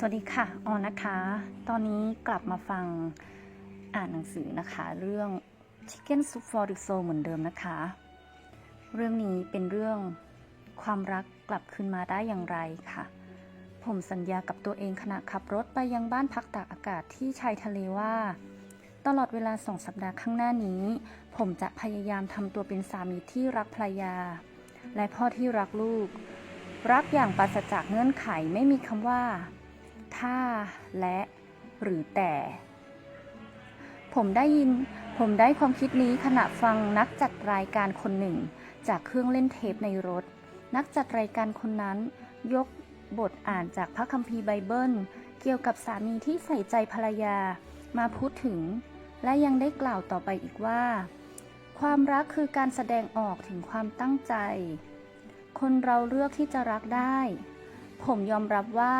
สวัสดีค่ะออนนะคะ ตอนนี้กลับมาฟังอ่านหนังสือนะคะ เรื่อง Chicken Soup for the Soul เหมือนเดิมนะคะ เรื่องนี้เป็นเรื่องความรักกลับคืนมาได้อย่างไรค่ะ ผมสัญญากับตัวเองขณะขับรถไปยังบ้านพักตากอากาศที่ชายทะเลว่า ตลอดเวลาสองสัปดาห์ข้างหน้านี้ ผมจะพยายามทำตัวเป็นสามีที่รักภรรยา และพ่อที่รักลูก รักอย่างปราศจากเงื่อนไขไม่มีคำว่า ถ้า และ หรือแต่ ผมได้ยิน ผมได้ความคิดนี้ขณะฟังนักจัดรายการคนหนึ่ง จากเครื่องเล่นเทปในรถ นักจัดรายการคนนั้น ยกบทอ่านจากพระคัมภีร์ไบเบิล เกี่ยวกับสามีที่ใส่ใจภรรยา มาพูดถึง และยังได้กล่าวต่อไปอีกว่า ความรักคือการแสดงออกถึงความตั้งใจ คนเราเลือกที่จะรักได้ ผมยอมรับว่า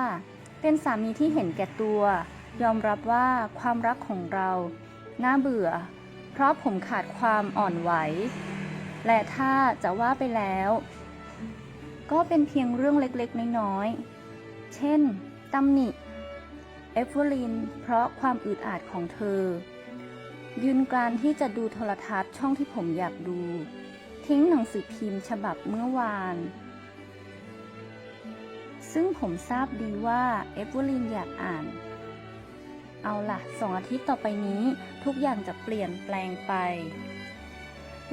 เป็นสามีที่เห็นแก่ตัว ยอมรับว่าความรักของเรา น่าเบื่อ เพราะผมขาดความอ่อนไหว และถ้าจะว่าไปแล้ว ก็เป็นเพียงเรื่องเล็กๆ น้อยๆ เช่นตำหนิเอฟเวอรินเพราะความอึดอัดของเธอ ยืนการที่จะดูโทรทัศน์ช่องที่ผมอยากดู ทิ้งหนังสือพิมพ์ฉบับเมื่อวาน ซึ่งผมทราบดีว่าเอฟเวอรินอยากอ่าน เอาล่ะสองอาทิตย์ต่อไปนี้ทุกอย่างจะเปลี่ยนแปลงไป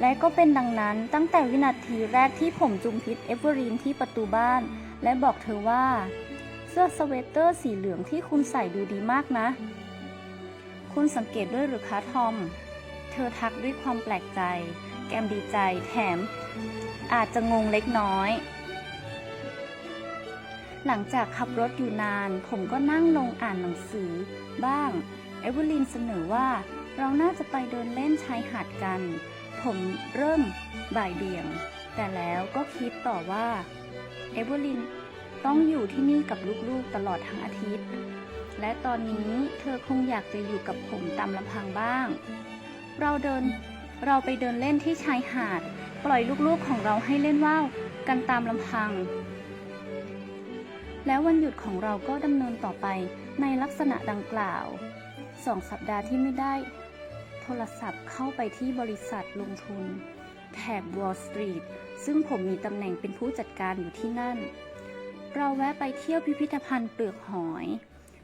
และก็เป็นดังนั้นตั้งแต่วินาทีแรกที่ผมจุมพิษเอฟเวอรินที่ประตูบ้าน และบอกเธอว่า เสื้อสเวตเตอร์สีเหลืองที่คุณใส่ดูดีมากนะ คุณสังเกตด้วยหรือคะทอม เธอทักด้วยความแปลกใจ แกมดีใจแถม อาจจะงงเล็กน้อย หลังจากขับรถอยู่นาน ผมก็นั่งลงอ่านหนังสือ บ้าง เอเวอร์ลินเสนอว่าเราน่าจะไปเดินเล่นชายหาดกัน ผมเริ่มบ่ายเบี่ยง แต่แล้วก็คิดต่อว่า เอเวอร์ลินต้องอยู่ที่นี่กับลูกๆตลอดทั้งอาทิตย์ และตอนนี้เธอคงอยากจะอยู่กับผมตามลำพังบ้าง เราเดินเราไปเดินเล่นที่ชายหาด ปล่อยลูกๆของเราให้เล่นว่าวกันตามลำพัง แล้ววันหยุดของเราก็ดำเนินต่อไปในลักษณะดังกล่าวสองสัปดาห์ที่ไม่ได้ โทรศัพท์เข้าไปที่บริษัทลงทุน แถบ Wall Street ซึ่งผมมีตำแหน่งเป็นผู้จัดการอยู่ที่นั่น เราแวะไปเที่ยวพิพิธภัณฑ์เปลือกหอย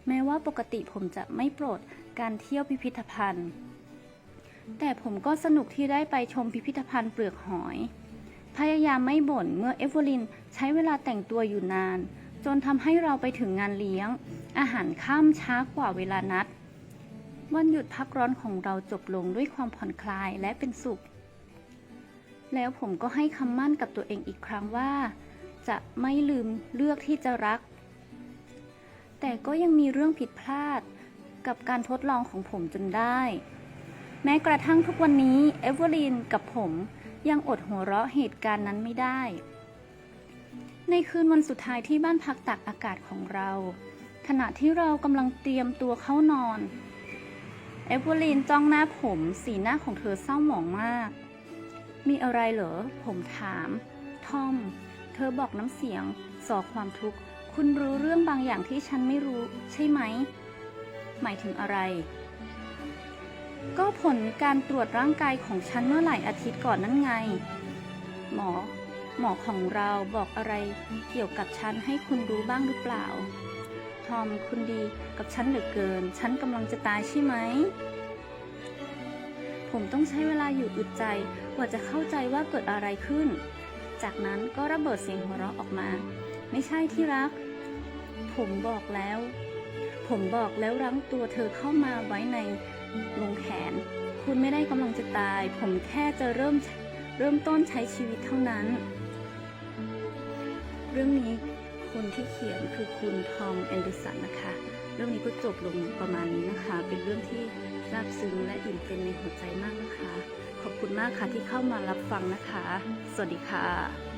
แม้ว่าปกติผมจะไม่โปรดการเที่ยวพิพิธภัณฑ์ แต่ผมก็สนุกที่ได้ไปชมพิพิธภัณฑ์เปลือกหอย พยายามไม่บ่นเมื่อเอฟเวอรินใช้เวลาแต่งตัวอยู่นาน จนทำให้เราไปถึงงานเลี้ยง อาหารค่ำช้ากว่าเวลานัด วันหยุดพักร้อนของเราจบลงด้วยความผ่อนคลายและเป็นสุข แล้วผมก็ให้คำมั่นกับตัวเองอีกครั้งว่า จะไม่ลืมเลือกที่จะรัก แต่ก็ยังมีเรื่องผิดพลาดกับการทดลองของผมจนได้ แม้กระทั่งทุกวันนี้เอเวอรีนกับผมยังอดหัวเราะเหตุการณ์นั้นไม่ได้ ในคืนวันสุดท้ายที่บ้านพักตากอากาศของเรา ขณะที่เรากำลังเตรียมตัวเข้านอน เอเวอรีนจ้องหน้าผมสีหน้าของเธอเศร้าหมองมาก มีอะไรเหรอ ผมถาม ทอม เธอบอกน้ำเสียงสอความทุกข์ คุณรู้เรื่องบางอย่างที่ฉันไม่รู้ ใช่ไหม หมายถึงอะไร ก็ผลการตรวจร่างกายของฉันเมื่อหลายอาทิตย์ก่อนนั่นไง หมอ หมอของเราบอกอะไรเกี่ยวกับฉันให้คุณรู้บ้างหรือเปล่า ทอมคุณดีกับฉันเหลือเกิน ฉันกำลังจะตายใช่ไหม ผมต้องใช้เวลาอยู่อึดใจกว่าจะเข้าใจว่าเกิดอะไรขึ้น จากนั้นก็ระเบิดเสียงหัวเราะออกมา ไม่ใช่ที่รัก ผมบอกแล้ว ผมบอกแล้วรั้งตัวเธอเข้ามาไว้ในลงแขน คุณไม่ได้กำลังจะตาย ผมแค่จะเริ่มเริ่มต้นใช้ชีวิตเท่านั้น เรื่องนี้คนที่เขียนคือคุณทอมแอนเดอร์สันนะคะ เรื่องนี้ก็จบลงประมาณนี้นะคะ เป็นเรื่องที่ซาบซึ้งและอิ่มเต็มในหัวใจมากนะคะ ขอบคุณมากค่ะที่เข้ามารับฟังนะคะ สวัสดีค่ะ